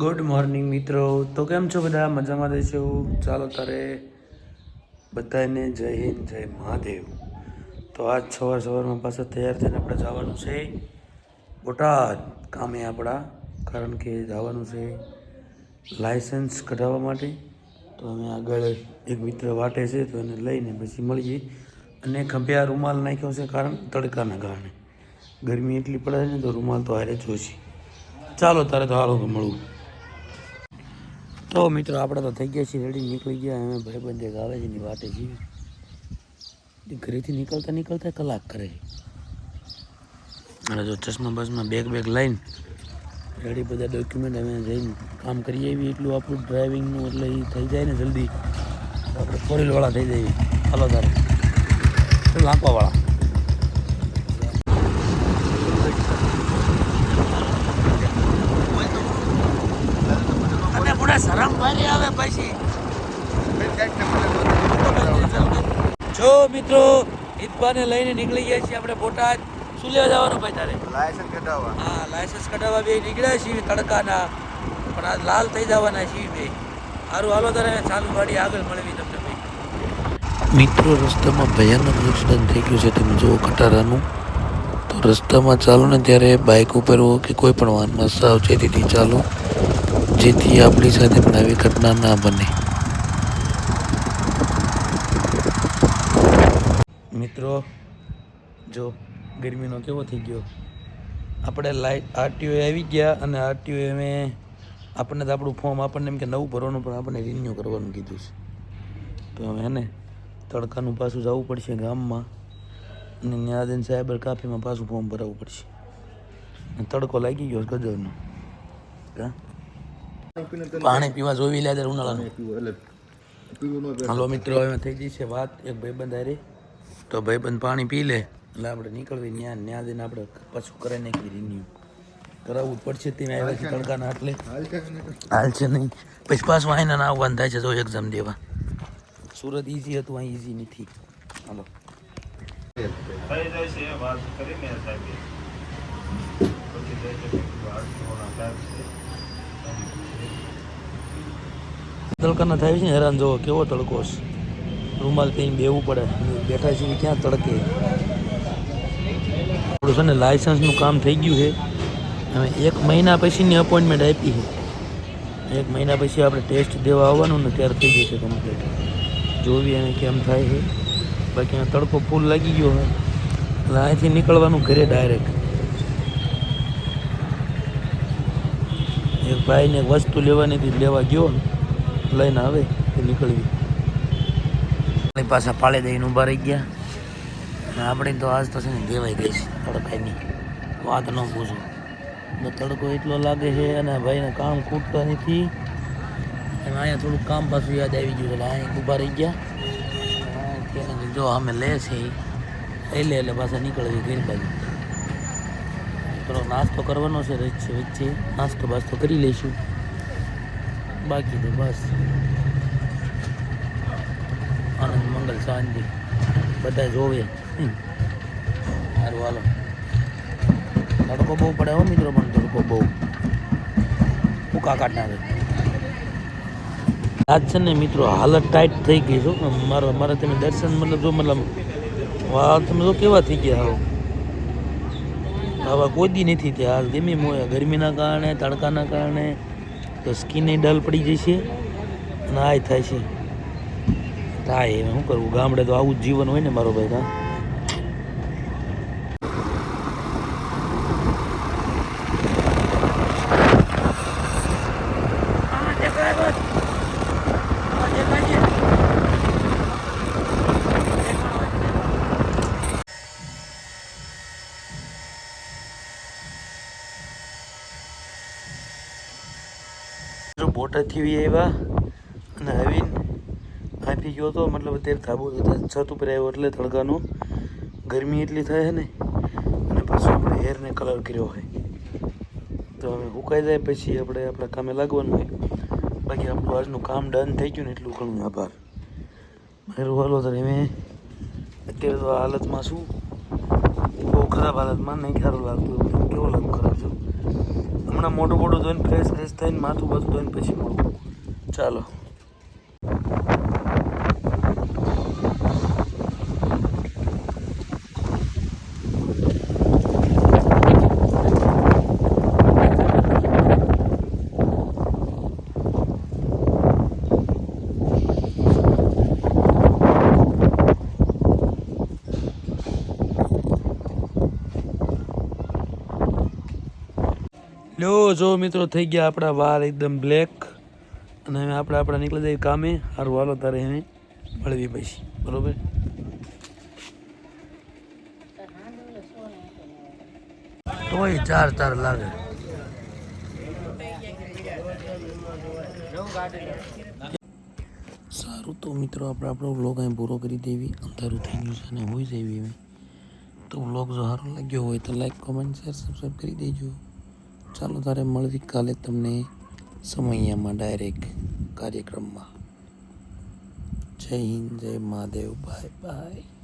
Good morning મિત્રો. તો કેમ છો બધા? મજામાં રહેશો ચાલો તારે બધાને જય હિન્દ, જય મહાદેવ. તો આજ સવાર સવારમાં પાછા તૈયાર થઈને આપણે જવાનું છે બોટાદ, કામે આપણા. કારણ કે જવાનું છે લાયસન્સ કઢાવવા માટે. તો અમે આગળ એક મિત્ર વાટે છે, તો એને લઈને પછી મળીએ. અને ખભ્યા રૂમાલ નાખ્યો છે, કારણ તડકાના કારણે. ગરમી એટલી પડે છે ને તો રૂમાલ તો હારે જોશે ચાલો તારે તો હાલો મળવું તો મિત્રો, આપણે તો થઈ ગયા છીએ રેડી નીકળી ગયા. અમે ભાઈબંધ એક આવે છે એની વાતે છીએ ઘરેથી નીકળતા નીકળતા કલાક કરે અને જો ચશ્મા બસમાં બેગ બેગ લઈને રેડી બધા ડોક્યુમેન્ટ અમે જઈને કામ કરીએ એવી એટલું આપણું ડ્રાઇવિંગનું એટલે એ થઈ જાય ને જલ્દી. આપણે ફોર થઈ જઈએ. હાલો તારે. લાંપાવાળા શરમ ભરી આવે પછી. જો મિત્રો ઈદબાને લઈને નીકળી ગયા છીએ આપણે બોટાદ. શું લેવા જવાનું ભાઈ તારે? લાયસન્સ કઢાવવા. હા લાયસન્સ કઢાવવા બે નીકળ્યા છીએ તડકાના. પણ આ લાલ થઈ જવાના છીએ બે. સારું હાલો તારે ચાલુ ગાડી આગળ મળવી તમને ભાઈ મિત્રો રસ્તામાં ભયાનક એક્સિડન્ટ થઈ ગયું છે. તમે જુઓ કટારાનું. તો રસ્તામાં ચાલો ને ત્યારે બાઇક ઉપર હો કે કોઈ પણ વાહનમાં સાવચેતીથી ચાલો. જેથી આપણી સાથે પણ આવી ઘટના ના બને. મિત્રો, જો ગરમીનો કેવો થઈ ગયો? આપણે લાઈટ આરટીઓ આવી ગયા અને આરટીઓ અમે આપણને તો આપણું ફોર્મ આપણને એમ કે નવું ભરવાનું, પણ આપણને રિન્યુ કરવાનું કીધું છે. તો હવે ને, તડકાનું પાછું જવું પડશે ગામમાં અને ત્યાં સાયબર કાફીમાં પાછું ફોર્મ ભરાવવું પડશે. તડકો લાગી ગયો છે ગજબનો હા પાણી પીવા જોવી લે ઉનાળાનું. હાલો મિત્રો હવે થઈ ગઈ છે વાત. એક ભાઈબંધ હારે. તો ભાઈબંધ પાણી પી લે એટલે આપણે નીકળવી ત્યાં ત્યાં જઈને આપણે પાછું કરાવી નાખી રિન્યુ કરાવવું જ પડશે તે આવ્યા છે તડકાના એટલે હાલ છે નહીં? પછી પાછું આવીને ના આવવાનું થાય છે જો એક્ઝામ દેવા. સુરત ઇઝી હતું અહીં ઇઝી નથી. હાલો. થઈ જાય છે એ વાત કરીને સાહેબ પછી જાય છે કે વાત થોડા સાહેબ છે તડકાના થાય છે ને, હેરાન જોવો, કેવો તડકો છે? રૂમાલ પીને બેવું પડે. બેઠા છીએ, ક્યાં તડકે? થોડું છે ને, લાયસન્સનું કામ થઈ ગયું છે. હવે એક મહિના પછીની અપોઇન્ટમેન્ટ આપી છે. એક મહિના પછી આપણે ટેસ્ટ દેવા આવવાનું ને, ત્યારે થઈ જશે કમ્પ્લીટ જોવી અને કેમ થાય છે. બાકી તડકો ફૂલ લાગી ગયો હોય એટલે અહીંથી નીકળવાનું ઘરે ડાયરેક્ટ એક ભાઈને વસ્તુ લેવાની હતી, લેવા ગયો લઈને આવે, એ નીકળવી. પાસે પાળે દઈને ઊભા રહી ગયા. અને આપણે તો આજ તો છે ને દેવાઈ ગઈ છે, તડકાની. વાત ન પૂછો. તડકો એટલો લાગે છે અને ભાઈને કામ ખૂટતા નથી. અને અહીંયા થોડુંક કામ પાછું યાદ આવી ગયું એટલે અહીંયા ઊભા રહી ગયા. જો અમે લે છે એ. લે, એટલે પાછા નીકળવી ગઈ બાજુ. થોડો નાસ્તો કરવાનો છે વચ્ચે વચ્ચે. નાસ્તો બાસ્તો કરી લઈશું. બાકી તો બસ. આનંદ, મંગલ, શાંતિ. બધા જોવે. સારું હાલો. તડકો બહુ પડે હો મિત્રો પણ તડકો બહુ. ફૂકા કાઢ નાખે આજ છે ને મિત્રો, હાલત ટાઈટ થઈ ગઈ છો મારા મારા તમે દર્શન, મતલબ જો, મતલબ વાહ તમે જો કેવા થઈ ગયા હો. આવા કોઈ દી નથી ત્યાં હાલ ગમે મોયા ગરમીના કારણે, તડકાના કારણે તો સ્કીને ડલ પડી જશે અને આય થાય છે. થાય શું કરવું? ગામડે તો આવું જ જીવન હોય ને મારો ભાઈ હા જો બોટાદથી આવ્યા અને આવીને આપી ગયો હતો મતલબ અત્યારે ધાબો છત ઉપર આવ્યો એટલે તડકાનો. ગરમી એટલી થાય છે ને, અને પાછું આપણે હેરને કલર કર્યો હોય. તો હવે સુકાઈ જાય પછી આપણે આપણા કામે લાગવાનું હોય. બાકી આપણું આજનું કામ ડન થઈ ગયું ને એટલું ઘણું આભાર. મારું હાલો તો મેં અત્યારે તો હાલતમાં શું બહુ ખરાબ હાલતમાં નહીં, સારું લાગતું. કેવો લાગુ ખરાબ છું હમણાં મોટું મોટું ધોઈને ફ્રેશ ફ્રેશ થઈને માથું બધું ધોઈને પછી મળું ચાલો. લો, જો મિત્રો, થઈ ગયા આપણા વાળ એકદમ બ્લેક અને હવે આપણે આપણા નીકળી જઈએ કામે. સારું હાલો, તારે એને મળવી પછી. બરોબર? તોય ચાર ચાર લાગે. સારું તો મિત્રો, આપણે આપણો વ્લોગ અહીં પૂરો કરી દેવી. અંધારું થઈ ગયું છે અને જવી હવે. તો વ્લોગ જો સારો લાગ્યો હોય તો લાઈક કોમેન્ટ શેર સબસ્ક્રાઈબ કરી દેજો. ચાલો તારે મળવી કાલે તમને સમયમાં ડાયરેક્ટ કાર્યક્રમમાં. જય હિન્દ જય મહાદેવ બાય બાય.